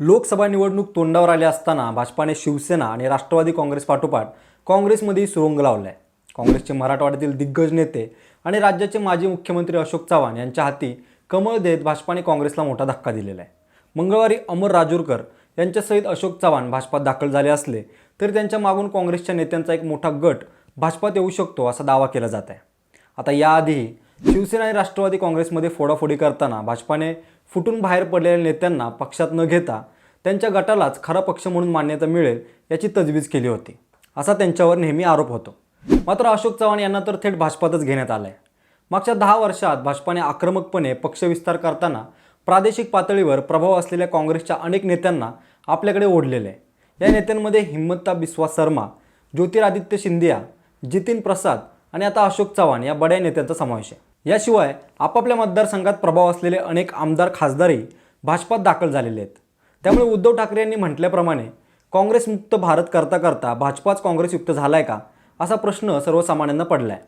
लोकसभा निवडणूक तोंडावर आली असताना भाजपाने शिवसेना आणि राष्ट्रवादी काँग्रेस पाठोपाठ काँग्रेसमध्येही सुरुंग लावलाय. काँग्रेसचे मराठवाड्यातील दिग्गज नेते आणि राज्याचे माजी मुख्यमंत्री अशोक चव्हाण यांच्या हाती कमळ देत भाजपाने काँग्रेसला मोठा धक्का दिलेला आहे मंगळवारी अमर राजूरकर यांच्यासहित अशोक चव्हाण भाजपात दाखल झाले असले तरी त्यांच्या मागून काँग्रेसच्या नेत्यांचा एक मोठा गट भाजपात येऊ शकतो असा दावा केला जात आहे आता याआधीही शिवसेना आणि राष्ट्रवादी काँग्रेसमध्ये फोडाफोडी करताना भाजपाने फुटून बाहेर पडलेल्या नेत्यांना पक्षात न घेता त्यांच्या गटालाच खरा पक्ष म्हणून मान्यता मिळेल याची तजवीज केली होती. असा त्यांच्यावर नेहमी आरोप होतो. मात्र अशोक चव्हाण यांना तर थेट भाजपातच घेण्यात आलं आहे मागच्या दहा वर्षात भाजपाने आक्रमकपणे पक्षविस्तार करताना प्रादेशिक पातळीवर प्रभाव असलेल्या काँग्रेसच्या अनेक नेत्यांना आपल्याकडे ओढलेले. आहे या नेत्यांमध्ये हिम्मत्ता बिस्वा शर्मा ज्योतिरादित्य शिंदिया जितीन प्रसाद आणि आता अशोक चव्हाण या बड्या नेत्यांचा समावेश आहे. याशिवाय आपापल्या मतदारसंघात प्रभाव असलेले अनेक आमदार खासदारही भाजपात दाखल झालेले आहेत. त्यामुळे उद्धव ठाकरे यांनी म्हटल्याप्रमाणे काँग्रेसमुक्त भारत करता करता भाजपाच काँग्रेसयुक्त झाला आहे का? असा प्रश्न सर्वसामान्यांना पडला आहे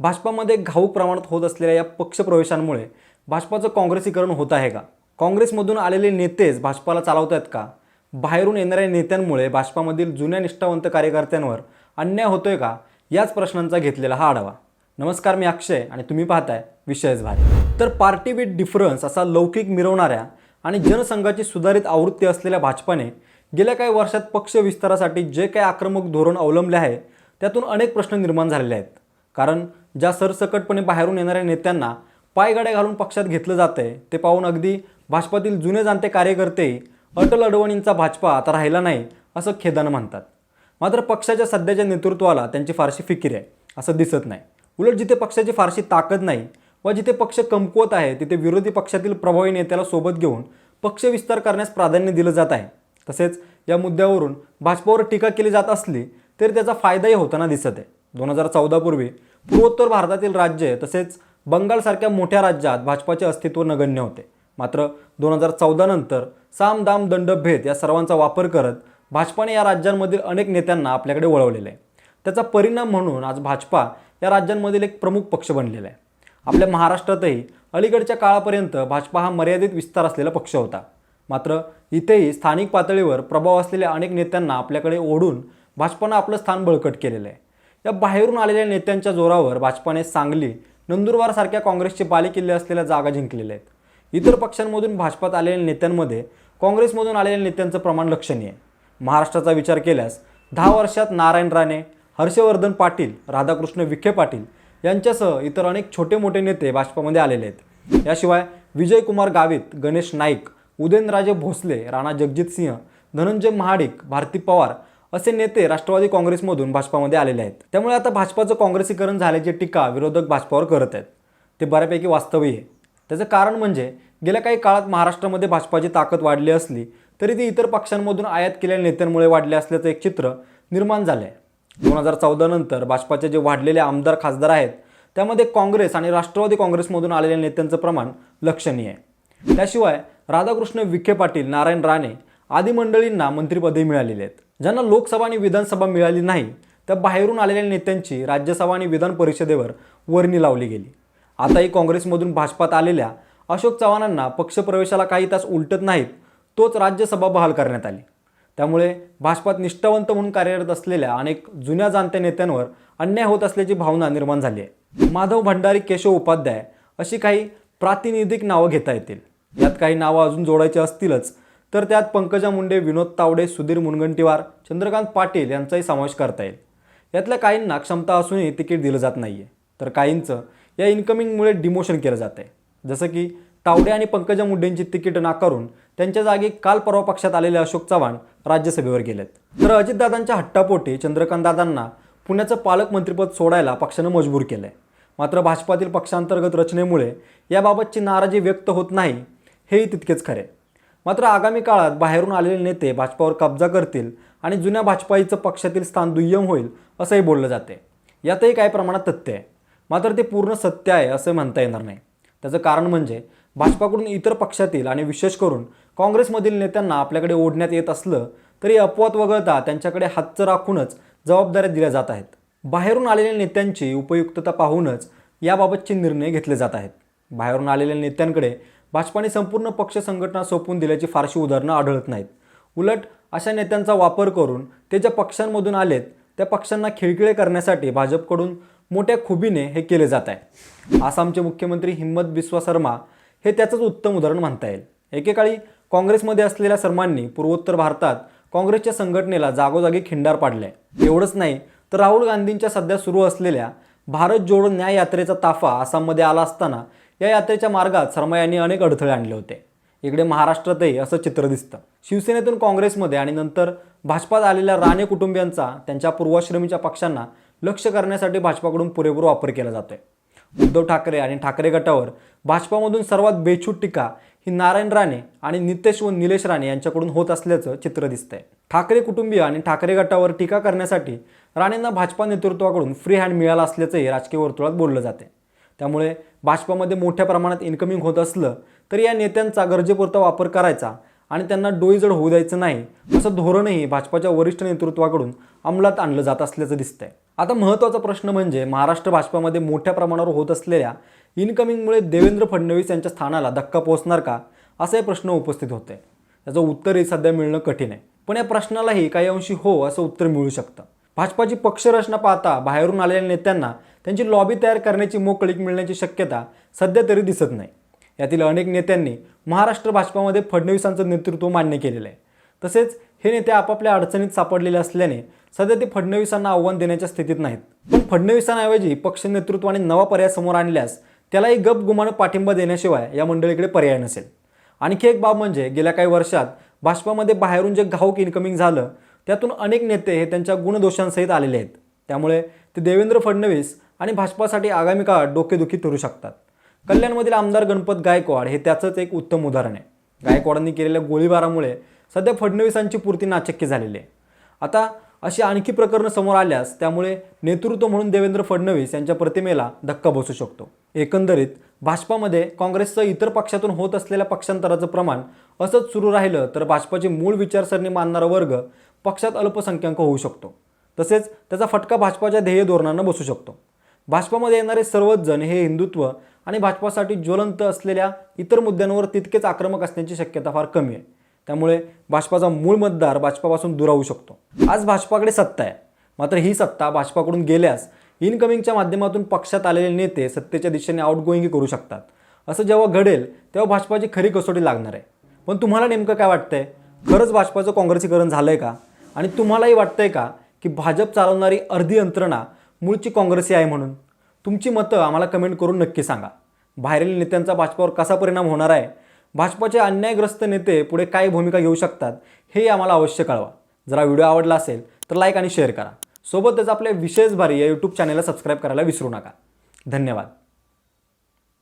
भाजपामध्ये घाऊक प्रमाणात होत असलेल्या या पक्षप्रवेशांमुळे भाजपाचं काँग्रेसीकरण होत आहे का? काँग्रेसमधून आलेले नेतेच भाजपाला चालवत आहेत का? बाहेरून येणाऱ्या नेत्यांमुळे भाजपामधील जुन्या निष्ठावंत कार्यकर्त्यांवर अन्याय होतोय का? याच प्रश्नांचा घेतलेला हा आढावा. नमस्कार मी अक्षय आणि तुम्ही पाहताय विषयच भारी. तर पार्टी विथ डिफरन्स असा लौकिक मिरवणाऱ्या आणि जनसंघाची सुधारित आवृत्ती असलेल्या भाजपाने गेल्या काही वर्षात पक्ष विस्तारासाठी जे काही आक्रमक धोरण अवलंबले आहे त्यातून अनेक प्रश्न निर्माण झालेले आहेत. कारण ज्या सरसकटपणे बाहेरून येणाऱ्या नेत्यांना पायगाड्या घालून पक्षात घेतलं जातंय ते पाहून अगदी भाजपातील जुने जाणते कार्यकर्ते अटल अडवाणींचा भाजपा आता राहिला नाही असं खेदानं म्हणतात. मात्र पक्षाच्या सध्याच्या नेतृत्वाला त्यांची फारशी फिकीर आहे असं दिसत नाही. उलट जिथे पक्षाची फारशी ताकद नाही व जिथे पक्ष कमकुवत आहे तिथे विरोधी पक्षातील प्रभावी नेत्याला सोबत घेऊन पक्ष विस्तार करण्यास प्राधान्य दिलं जात आहे. तसेच या मुद्द्यावरून भाजपावर टीका केली जात असली तरी त्याचा फायदाही होताना दिसत आहे. दोन हजार चौदापूर्वी पूर्वोत्तर भारतातील राज्ये तसेच बंगालसारख्या मोठ्या राज्यात भाजपाचे अस्तित्व नगण्य होते. मात्र दोन हजार चौदा नंतर साम दाम दंड भेद या सर्वांचा वापर करत भाजपाने या राज्यांमधील अनेक नेत्यांना आपल्याकडे वळवलेलं आहे. त्याचा परिणाम म्हणून आज भाजपा या राज्यांमधील एक प्रमुख पक्ष बनलेला आहे. आपल्या महाराष्ट्रातही अलीकडच्या काळापर्यंत भाजपा हा मर्यादित विस्तार असलेला पक्ष होता. मात्र इथेही स्थानिक पातळीवर प्रभाव असलेल्या अनेक नेत्यांना आपल्याकडे ओढून भाजपानं आपलं स्थान बळकट केलेलं आहे. या बाहेरून आलेल्या नेत्यांच्या जोरावर भाजपाने सांगली नंदुरबारसारख्या काँग्रेसचे बालेकिल्ले असलेल्या जागा जिंकलेल्या आहेत. इतर पक्षांमधून भाजपात आलेल्या नेत्यांमध्ये काँग्रेसमधून आलेल्या नेत्यांचं प्रमाण लक्षणीय आहे. महाराष्ट्राचा विचार केल्यास दहा वर्षात नारायण राणे हर्षवर्धन पाटील राधाकृष्ण विखे पाटील यांच्यासह इतर अनेक छोटे मोठे नेते भाजपामध्ये आलेले आहेत. याशिवाय विजयकुमार गावित गणेश नाईक उदयनराजे भोसले राणा जगजित सिंह धनंजय महाडिक भारती पवार असे नेते राष्ट्रवादी काँग्रेसमधून भाजपामध्ये आलेले आहेत. त्यामुळे आता भाजपाचं काँग्रेसीकरण झाल्याची टीका विरोधक भाजपावर करत आहेत. ते बऱ्यापैकी वास्तवही आहे. त्याचं कारण म्हणजे गेल्या काही काळात महाराष्ट्रामध्ये भाजपाची ताकद वाढली असली तरी ती इतर पक्षांमधून आयात केलेल्या नेत्यांमुळे वाढले असल्याचं एक चित्र निर्माण झालं आहे दोन हजार चौदा नंतर भाजपाचे जे वाढलेले आमदार खासदार आहेत त्यामध्ये काँग्रेस आणि राष्ट्रवादी काँग्रेसमधून आलेल्या नेत्यांचं प्रमाण लक्षणीय आहे. त्याशिवाय राधाकृष्ण विखे पाटील नारायण राणे आदी मंडळींना मंत्रिपदे मिळालेली आहेत. ज्यांना लोकसभा आणि विधानसभा मिळाली नाही त्या बाहेरून आलेल्या नेत्यांची राज्यसभा आणि विधान परिषदेवर वर्णी लावली गेली. आताही काँग्रेसमधून भाजपात आलेल्या अशोक चव्हाणांना पक्षप्रवेशाला काही तास उलटत नाहीत तोच राज्यसभा बहाल करण्यात आली. त्यामुळे भाजपात निष्ठावंत म्हणून कार्यरत असलेल्या अनेक जुन्या जाणत्या नेत्यांवर अन्याय होत असल्याची भावना निर्माण झाली आहे. माधव भंडारी केशव उपाध्याय अशी काही प्रातिनिधिक नावं घेता येतील. यात काही नावं अजून जोडायची असतीलच तर त्यात पंकजा मुंडे विनोद तावडे सुधीर मुनगंटीवार चंद्रकांत पाटील यांचाही समावेश करता येईल. यातल्या काहींना क्षमता असूनही तिकीट दिलं जात नाही आहे तर काहींचं या इन्कमिंगमुळे डिमोशन केलं जात आहे जसं की तावडे आणि पंकजा मुंडेंची तिकीट नाकारून त्यांच्या जागी काल परवा पक्षात आलेले अशोक चव्हाण राज्यसभेवर गेलेत. तर अजितदादांच्या हट्टापोटी चंद्रकांतदादांना पुण्याचं पालकमंत्रीपद सोडायला पक्षानं मजबूर केलं आहे मात्र भाजपातील पक्षांतर्गत रचनेमुळे याबाबतची नाराजी व्यक्त होत नाही हेही तितकेच खरे. मात्र आगामी काळात बाहेरून आलेले नेते भाजपावर कब्जा करतील आणि जुन्या भाजपाईचं पक्षातील स्थान दुय्यम होईल असंही बोललं जाते यातही काही प्रमाणात तथ्य आहे. मात्र ते पूर्ण सत्य आहे असं म्हणता येणार नाही. त्याचं कारण म्हणजे भाजपाकडून इतर पक्षातील आणि विशेष करून काँग्रेसमधील नेत्यांना आपल्याकडे ओढण्यात येत असलं तरी अपवाद वगळता त्यांच्याकडे हातचं राखूनच जबाबदाऱ्या दिल्या जात आहेत. बाहेरून आलेल्या नेत्यांची उपयुक्तता पाहूनच याबाबतचे निर्णय घेतले जात आहेत. बाहेरून आलेल्या नेत्यांकडे भाजपाने संपूर्ण पक्ष संघटना सोपवून दिल्याची फारशी उदाहरणं आढळत नाहीत. उलट अशा नेत्यांचा वापर करून ते ज्या पक्षांमधून आलेत त्या पक्षांना खिळखिळे करण्यासाठी भाजपकडून मोठ्या खुबीने हे केले जात आहे. आसामचे मुख्यमंत्री हिम्मत बिस्वा शर्मा हे त्याचंच उत्तम उदाहरण म्हणता येईल. एकेकाळी काँग्रेसमध्ये असलेल्या सर्वांनी पूर्वोत्तर भारतात काँग्रेसच्या संघटनेला जागोजागी खिंडार पाडले. एवढंच नाही तर राहुल गांधींच्या सध्या सुरू असलेल्या भारत जोडो न्याय यात्रेचा ताफा आसाममध्ये आला असताना या यात्रेच्या मार्गात शर्मा यांनी अनेक अडथळे आणले होते. इकडे महाराष्ट्रातही असं चित्र दिसतं. शिवसेनेतून काँग्रेसमध्ये आणि नंतर भाजपात आलेल्या राणे कुटुंबियांचा त्यांच्या पूर्वाश्रमीच्या पक्षांना लक्ष करण्यासाठी भाजपाकडून पुरेपूर वापर केला जातोय. उद्धव ठाकरे आणि ठाकरे गटावर भाजपामधून सर्वात बेछूट टीका ही नारायण राणे आणि नितेश व निलेश राणे यांच्याकडून होत असल्याचं चित्र दिसतंय. ठाकरे कुटुंबीय आणि ठाकरे गटावर टीका करण्यासाठी राणेंना भाजपा नेतृत्वाकडून फ्री हँड मिळाला असल्याचंही राजकीय वर्तुळात बोललं जाते त्यामुळे भाजपामध्ये मोठ्या प्रमाणात इन्कमिंग होत असलं तरी या नेत्यांचा गरजेपुरता वापर करायचा आणि त्यांना डोईजड होऊ द्यायचं नाही असं धोरणही भाजपाच्या वरिष्ठ नेतृत्वाकडून अंमलात आणलं जात असल्याचं दिसतंय. आता महत्त्वाचा प्रश्न म्हणजे महाराष्ट्र भाजपामध्ये मोठ्या प्रमाणावर होत असलेल्या इनकमिंगमुळे देवेंद्र फडणवीस यांच्या स्थानाला धक्का पोहोचणार का? असाही प्रश्न उपस्थित होते त्याचं उत्तरही सध्या मिळणं कठीण आहे. पण या प्रश्नालाही काही अंशी हो असं उत्तर मिळू शकतं. भाजपाची पक्षरचना पाहता बाहेरून आलेल्या नेत्यांना त्यांची लॉबी तयार करण्याची मोकळीक मिळण्याची शक्यता सध्या तरी दिसत नाही. यातील अनेक नेत्यांनी महाराष्ट्र भाजपामध्ये फडणवीसांचं नेतृत्व मान्य केलेलं आहे. तसेच हे नेते आपापल्या अडचणीत सापडलेले असल्याने सध्या ते फडणवीसांना आव्हान देण्याच्या स्थितीत नाहीत. पण फडणवीसांऐवजी पक्ष नेतृत्वाने नवा पर्याय समोर आणल्यास त्यालाही गप गुमानं पाठिंबा देण्याशिवाय या मंडळीकडे पर्याय नसेल. आणखी एक बाब म्हणजे गेल्या काही वर्षात भाजपामध्ये बाहेरून जे घाऊक इन्कमिंग झालं त्यातून अनेक नेते हे त्यांच्या गुणदोषांसहित आलेले आहेत. त्यामुळे ते देवेंद्र फडणवीस आणि भाजपासाठी आगामी काळात डोकेदुखी ठरू शकतात. कल्याणमधील आमदार गणपत गायकवाड हे त्याचंच एक उत्तम उदाहरण आहे. गायकवाडांनी केलेल्या गोळीबारामुळे सध्या फडणवीसांची पूर्ती नाचक्की झालेली आहे. आता अशी आणखी प्रकरणं समोर आल्यास त्यामुळे नेतृत्व म्हणून देवेंद्र फडणवीस यांच्या प्रतिमेला धक्का बसू शकतो. एकंदरीत भाजपामध्ये काँग्रेसचं इतर पक्षातून होत असलेल्या पक्षांतराचं प्रमाण असंच सुरू राहिलं तर भाजपाची मूळ विचारसरणी मानणारा वर्ग पक्षात अल्पसंख्याक होऊ शकतो. तसेच त्याचा फटका भाजपाच्या ध्येय धोरणांना बसू शकतो. भाजपामध्ये येणारे सर्वच जण हे हिंदुत्व आणि भाजपासाठी ज्वलंत असलेल्या इतर मुद्द्यांवर तितकेच आक्रमक असण्याची शक्यता फार कमी आहे. त्यामुळे भाजपाचा मूळ मतदार भाजपापासून दुरावू शकतो. आज भाजपाकडे सत्ता आहे. मात्र ही सत्ता भाजपाकडून गेल्यास इनकमिंगच्या माध्यमातून पक्षात आलेले नेते सत्तेच्या दिशेने आउटगोईंग करू शकतात. असं जेव्हा घडेल तेव्हा भाजपाची खरी कसोटी लागणार आहे. पण तुम्हाला नेमकं काय वाटतंय? खरंच भाजपाचं काँग्रेसीकरण झालं आहे का? आणि तुम्हालाही वाटतंय का की भाजप चालवणारी अर्धी यंत्रणा मूळची काँग्रेसी आहे म्हणून? तुमची मतं आम्हाला कमेंट करून नक्की सांगा. बाहेरील नेत्यांचा भाजपावर कसा परिणाम होणार आहे? भाजपाचे अन्यायग्रस्त नेते पुढे काय भूमिका घेऊ शकतात हे आम्हाला अवश्य कळवा. जरा व्हिडिओ आवडला असेल तर लाईक आणि शेअर करा. सोबतच आपल्या विशेष भारी या यूट्यूब चॅनलला सबस्क्राईब करायला विसरू नका. धन्यवाद.